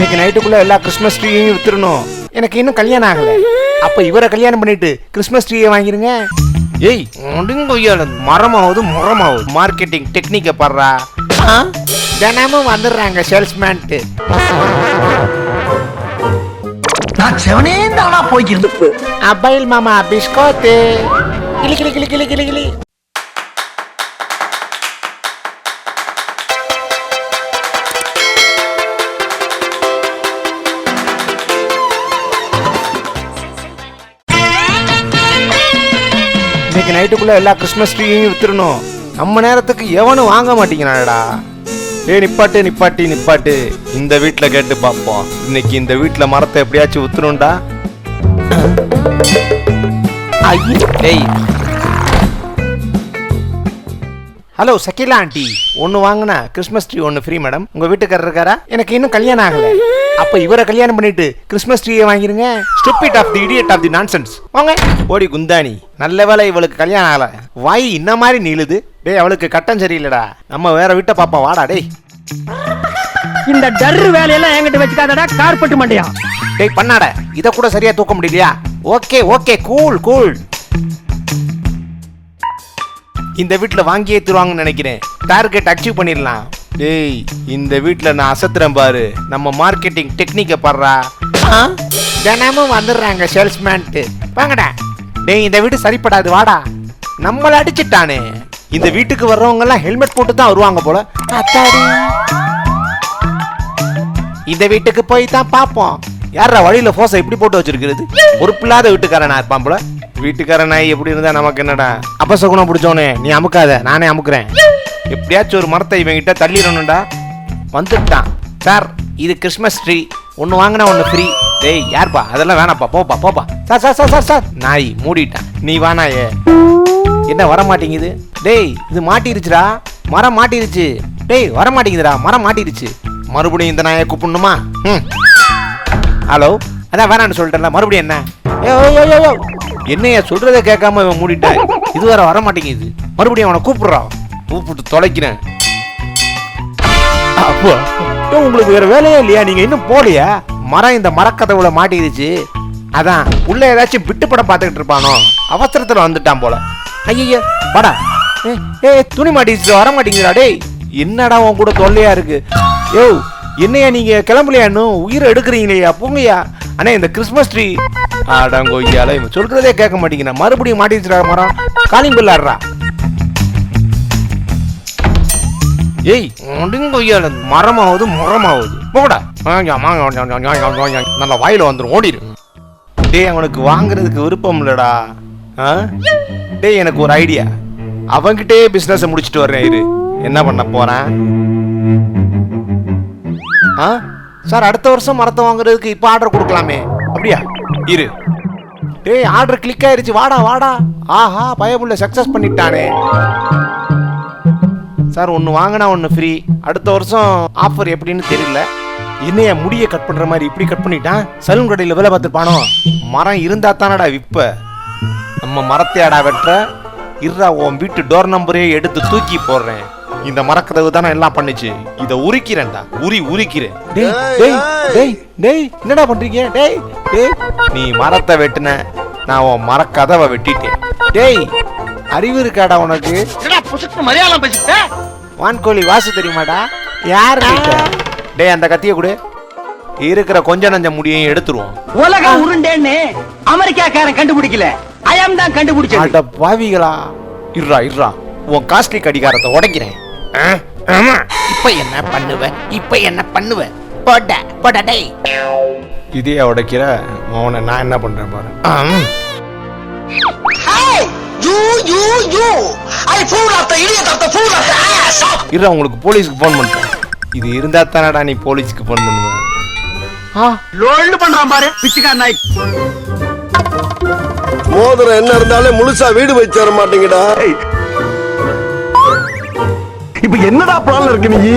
இன்னைக்கு நைட்டுக்குள்ள எல்லா கிறிஸ்மஸ் ட்ரீயையும் வித்துறணும் எனக்கு இன்னும் கல்யாணம் ஆகல. அப்ப இவரை கல்யாணம் பண்ணிட்டு கிறிஸ்மஸ் ட்ரீயை வாங்கிருங்க. ஏய் முடிங்கொய்யால மரமாவது முறமாவது மார்க்கெட்டிங் டெக்னிக்கை பாடுறா? தினமும் வந்துடுறாங்க சேல்ஸ்மேன்ட்டு நான் செவனே தானா போய்க்கிறது அப்பாயில் மாமா பிஸ்கோத்து கிளி கிளி கிளி கிளி கிளி கிளி. இன்னைக்கு நைட்டுக்குள்ள எல்லா கிறிஸ்மஸ் ட்ரீயும் வித்துடணும். நம்ம நேரத்துக்கு எவனும் வாங்க மாட்டேங்கிறாடா ஏ நிப்பாட்டு நிப்பாட்டி நிப்பாட்டு. இந்த வீட்டில் கேட்டு பார்ப்போம். இன்னைக்கு இந்த வீட்டில் மரத்தை எப்படியாச்சும் வித்துணும்டா ஐயே ஹலோ சகிலா ஆண்டி ஒன்று வாங்கினா கிறிஸ்மஸ் ட்ரீ ஒன்று ஃப்ரீ மேடம் உங்கள் வீட்டுக்காரர் இருக்காரா? எனக்கு இன்னும் கல்யாணம் ஆகல. அப்போ இவரை கல்யாணம் பண்ணிட்டு கிறிஸ்மஸ் ட்ரீயை வாங்கிருங்க. Stupid of the idiot of the nonsense வாங்க. ஓடி குந்தாணி நல்ல வேளை இவளுக்கு கல்யாணம் ஆகல. வாய் இந்த மாதிரி நீளுது. டேய் அவளுக்கு கட்டம் சரியில்லடா. நம்ம வேற வீட்டை பாப்போம் வாடா டேய். இந்த டர்ரு வேலையெல்லாம் என்கிட்ட வச்சுக்காதடா. கார்பெட் மண்டையா? டேய் பண்ணாட இதை கூட சரியா தூக்க முடியலையா? ஓகே ஓகே கூல் கூல் இந்த வீட்ல வாங்கியே தருவாங்கன்னு நினைக்கிறேன். டார்கெட் அச்சீவ் பண்ணிடலாம். டேய் இந்த வீட்ல நான் அசத்துறேன் பாரு. நம்ம மார்க்கெட்டிங் டெக்னிக்கை பாடுறா? தினமும் வந்துடுறாங்க சேல்ஸ்மேன்ட்டு வாங்கடா. டேய் இந்த வீடு சரிப்படாது வாடா. நம்மள அடிச்சிட்டானே. இந்த வீட்டுக்கு வர்றவங்க எல்லாம் ஹெல்மெட் போட்டு தான் வருவாங்க போல. அத்தாடி. இந்த வீட்டுக்கு போய் தான் பார்ப்போம். யாரா வழியில போசை இப்படி போட்டு வச்சிருக்கிறது? பொறுப்பில்லாத வீட்டுக்காரனா இருப்பான் போல. வீட்டுக்காரன் நாய் எப்படி இருந்தா நமக்கு என்னடா? அபசகுணம் பிடிச்சோனே நீ அமுக்காத நானே அமுக்குறேன். எப்படியாச்சும் ஒரு மரத்தை இவங்கிட்ட தள்ளிடணும்டா. வந்துட்டான். சார் இது கிறிஸ்மஸ் ட்ரீ. ஒன்று வாங்கினா ஒன்று ஃப்ரீ. டேய் யார்ப்பா? அதெல்லாம் வேணாப்பா போப்பா போப்பா. Sir sir sir sir sir. நாய் மூடிட்டான். நீ வானாயே. என்ன வர மாட்டேங்குது? டேய் இது மாட்டிருச்சுடா. மரம் மாட்டிருச்சு. டேய் வர மாட்டேங்குதுடா. மரம் மாட்டிருச்சு. மறுபடியும் இந்த நாயை கூப்பிடணுமா? ம் ஹலோ? அதான் வேணான்னு சொல்லிட்டேன்ல. மறுபடியும் என்ன? ஏ ஓ என்னைய சொல்றதை கேட்காம இவன் மூடிட்டான். இது வர வர மாட்டேங்குது மறுபடியும் அவனை கூப்பிடுறான் கூப்பிட்டு தொலைக்கிறேன். அப்போ ஏய், உங்களுக்கு வேற வேலையே இல்லையா? நீங்க இன்னும் போலையா மரம் இந்த மரக்கதவுல மாட்டிருச்சு அதான் உள்ள ஏதாச்சும் விட்டு படம் பார்த்துக்கிட்டு இருப்பானோ? அவசரத்துல வந்துட்டான் போல. ஐயய்யோ வாடா. ஏ துணி மாட்டிருச்சு வர மாட்டேங்குதுடா டேய். என்னடா உன் கூட தொல்லையா இருக்கு? யோ என்னையா நீங்க கிளம்பலையா இன்னும்? உயிரை எடுக்கிறீங்களேயா? போங்கய்யா. அண்ணே இந்த கிறிஸ்மஸ் ட்ரீ ஆடாங்கோய்யால இவன் சொல்றதே கேட்க மாட்டேங்கிறேன். மறுபடியும் மாட்டிருச்சுடா மரம். காலிங் பில் ஆடுறா. ஏய் முடிங்கொய்யால மரமாவது முறமாவது போடா நல்ல வாயில வந்துடும் ஓடிடு டேய் அவனுக்கு வாங்குறதுக்கு விருப்பம் இல்லடா? டேய் எனக்கு ஒரு ஐடியா அவன்கிட்டே பிசினஸ் முடிச்சிட்டு வர்றேன் இரு. என்ன பண்ண போறேன்? ஆ? சார் அடுத்த வருஷம் மரத்தை வாங்குறதுக்கு இப்போ ஆர்டர் கொடுக்கலாமே. அப்படியா? இரு. டேய் ஆர்டர் கிளிக் ஆயிருச்சு. வாடா வாடா. ஆஹா பயபுள்ள சக்சஸ் பண்ணிட்டானே. சார் ஒன்று வாங்கினா ஒன்று ஃப்ரீ அடுத்த வருஷம் ஆஃபர் எப்படின்னு தெரியல. என்னைய முடிய கட் பண்ணுற மாதிரி இப்படி கட் பண்ணிட்டான் சலூன் கடையில் வேலை பார்த்துருப்பானோ? மரம் இருந்தா தானடா விப்ப நம்ம மரத்தையாடா வெட்டுற. இருறா உன் வீட்டு டோர் நம்பரே எடுத்து தூக்கி போடுறேன். இந்த மரக்கதவு தானே எல்லாம் பண்ணுச்சு. இத உரிக்கிறேன்டா. உரி உரிக்கிறேன். டேய் டேய் டேய் டேய் என்னடா பண்றீங்க? டேய் டேய். நீ மரத்தை வெட்டுன நான் உன் மரக்கதவை வெட்டிட்டேன். டேய் அறிவு இருக்காடா உனக்கு? என்னடா புசுக்கு மலையாளம் பேசிட்ட வான்கோழி வாசு தெரியுமாடா? யார்? டேய் அந்த கத்திய கொடு. இருக்கிற கொஞ்ச நஞ்ச முடியையும் எடுத்துருவோம். உலகம் உருண்டேன்னு அமெரிக்காக்காரன் கண்டுபிடிக்கல. அயம் தான் கண்டுபிடிச்சது. அட பாவிகளா. இருடா இருடா உன் காஸ்ட்லி கடிகாரத்தை உடைக்கிறேன்? ஆமா. இப்ப என்ன பண்ணுவ? இப்ப என்ன பண்ணுவ? போட போட டேய். இதே உடைக்கிற? அவனை நான் என்ன பண்றேன் பாரு! இருடா உங்களுக்கு போலீஸ்க்கு ஃபோன் பண்ணிட்டேன் இது இருந்தா தானடா நீ போலீஸ்க்கு ஃபோன் பண்ணுவ? ஆ. லோல்டு பண்றான் பாரு பிச்சுக்கார நாய். மோதிரம் என்ன இருந்தாலும் முழுசா வீடு வச்சு தர மாட்டீங்கடா இப்ப என்னடா பிளான் இருக்கு நீ?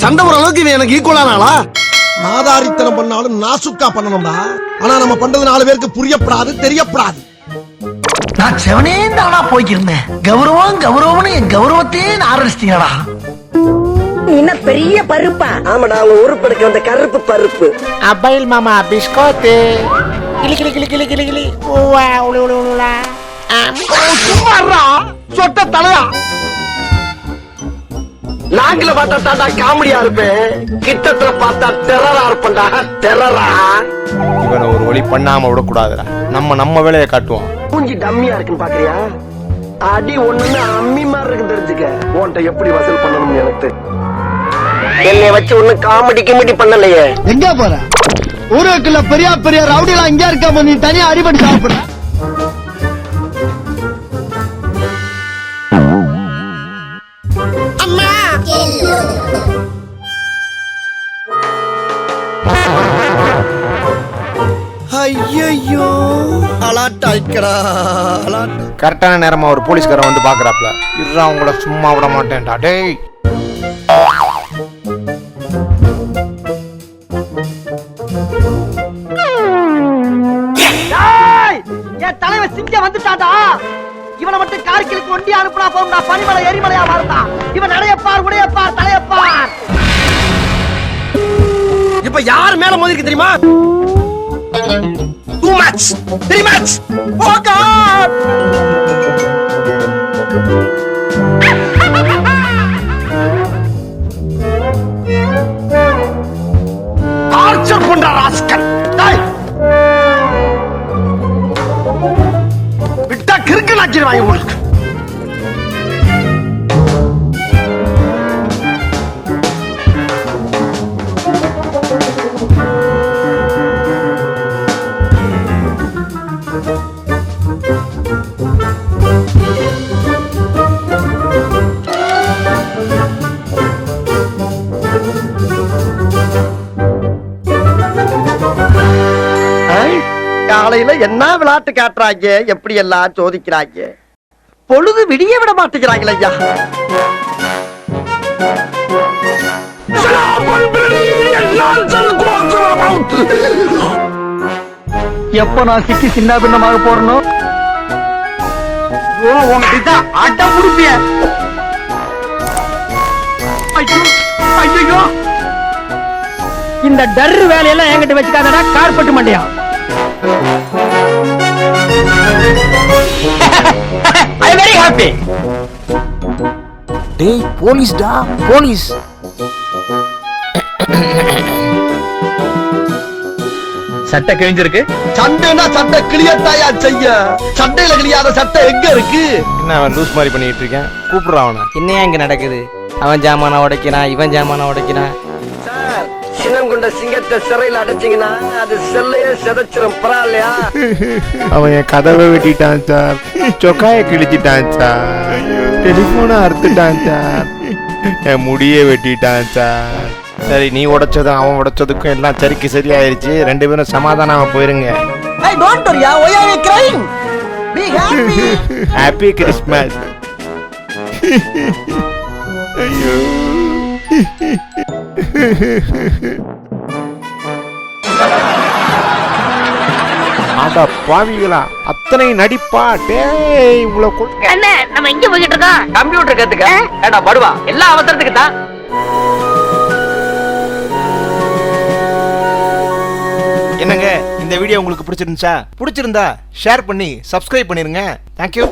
சண்டை போற அளவுக்கு இவன் எனக்கு ஈக்குவலான ஆளா நாதாரித்தனம் பண்ணாலும் நாசுக்கா பண்ணணும்டா. ஆனா நம்ம பண்றது நாலு பேருக்கு புரியப்படாது தெரியப்படாது. நான் செவனே தானா போய்க்கிருந்தேன். கௌரவம் கௌரவம்னு என் கௌரவத்தையே ஆரம்பிச்சிட்டீங்கடா நீ என்ன பெரிய பருப்பா? ஆமாடா அவங்க உருப்பெடுக்க வந்த கருப்பு பருப்பு. அபைல் மாமா பிஸ்கோத்து கிளி கிளி கிளி கிளி கிளி கிளி. ஊவா உளு உளு உளுலா. சும்மாறா சொட்ட தலையா. நாங்கள பார்த்தா தாண்டா காமெடியா இருப்பேன் கிட்டத்துல பார்த்தா டெரரா இருப்பேன்டா. டெரரா இவனை ஒரு வழி பண்ணாம விடக்கூடாதுடா. நம்ம நம்ம வேலையை காட்டுவோம். மூஞ்சி டம்மியா இருக்குன்னு பாக்குறியா? அடி ஒண்ணுன்னு அம்மி மாதிரி இருக்கு தெரிஞ்சுக்க. உன்கிட்ட எப்படி வசூல் பண்ணணும்னு எனக்கு. என்னை வச்சு ஒண்ணும் காமெடி கிமெடி பண்ணலையே. எங்க போற? ஊருக்குள்ள பெரிய பெரிய ரவுடிலாம் இங்க இருக்க நீ தனியா அடிபடி சாப்பிடுற. கரெக்டான நேரமா ஒரு போலீஸ்காரன் வந்து பாக்குறாப்ல. இருறா உங்கள சும்மா விட மாட்டேன்டா டேய். என் தலைவன் சிங்க வந்துட்டாடா. இவனை மட்டும் கார்கிலுக்கு ஒண்டி அனுப்புனா போகும்டா பனிமலை எரிமலையா மாறுதா இவன் நடையப்பார் உடையப்பார் தலையப்பார். இப்ப யார் மேல மோதிருக்கு தெரியுமா? Two match three match torture பண்ற ராஸ்கல் டேய் விட்டா கிறுக்கு நாக்கிடுவாங்க உங்களுக்கு. காலையில என்ன விளையாட்டு காட்டுறாங்க? எப்படி எல்லாம் சோதிக்கிறாங்க? பொழுது விடிய விட மாட்டேங்கிறாங்களே ஐயா. எப்ப நான் சிக்கி சின்ன பின்னமாக போறனோ? ஓ உங்ககிட்ட அட்ட முடிப்பிய ஐயோ இந்த டர்ரு வேலையெல்லாம் என்கிட்ட வச்சுக்காதடா கார்பட்டு மண்டையா? ஐ வெரி ஹாப்பி டேய் போலீஸ்டா போலீஸ் சட்டை கிழிஞ்சிருக்கு. சண்டைனா சட்டை கிளியத்தாயா செய்ய? சண்டையில கிளியாத சட்டை எங்க இருக்கு? என்ன அவன் லூஸ் மாதிரி பண்ணிட்டு இருக்கேன்? கூப்பிடுறான் அவனை. என்னையா இங்க நடக்குது? அவன் ஜாமான உடைக்கிறான் இவன் ஜாமான உடைக்கிறான். கொண்ட சிங்கத்தை சிறையில் அடைச்சிங்கன்னா அது செல்லையே செதைச்சிரும். பரவாயில்லையா? அவன் என் கதவை வெட்டிட்டான் சார். சொக்காய கிழிச்சிட்டான் சார். டெலிபோனை அறுத்துட்டான் சார். என் முடியை வெட்டிட்டான் சார். சரி நீ உடைச்சதும் அவன் உடைச்சதுக்கும் எல்லாம் சரிக்கு சரியாயிருச்சு. ரெண்டு பேரும் சமாதானமா போயிருங்க. ஐ டோன்ட் வரியா why are you crying be happy happy Christmas ஐயோ பாவிகளா? அத்தனை நடிப்பா? டேய் உங்களை அண்ணே நம்ம எங்க போய்கிட்டு இருக்கோம். கம்ப்யூட்டர் கத்துக்க. ஏடா படுவா. எல்லா அவசரத்துக்கு தான். என்னங்க இந்த வீடியோ உங்களுக்கு பிடிச்சிருந்துச்சா? பிடிச்சிருந்தா ஷேர் பண்ணி சப்ஸ்கிரைப் பண்ணிருங்க. தேங்க்யூ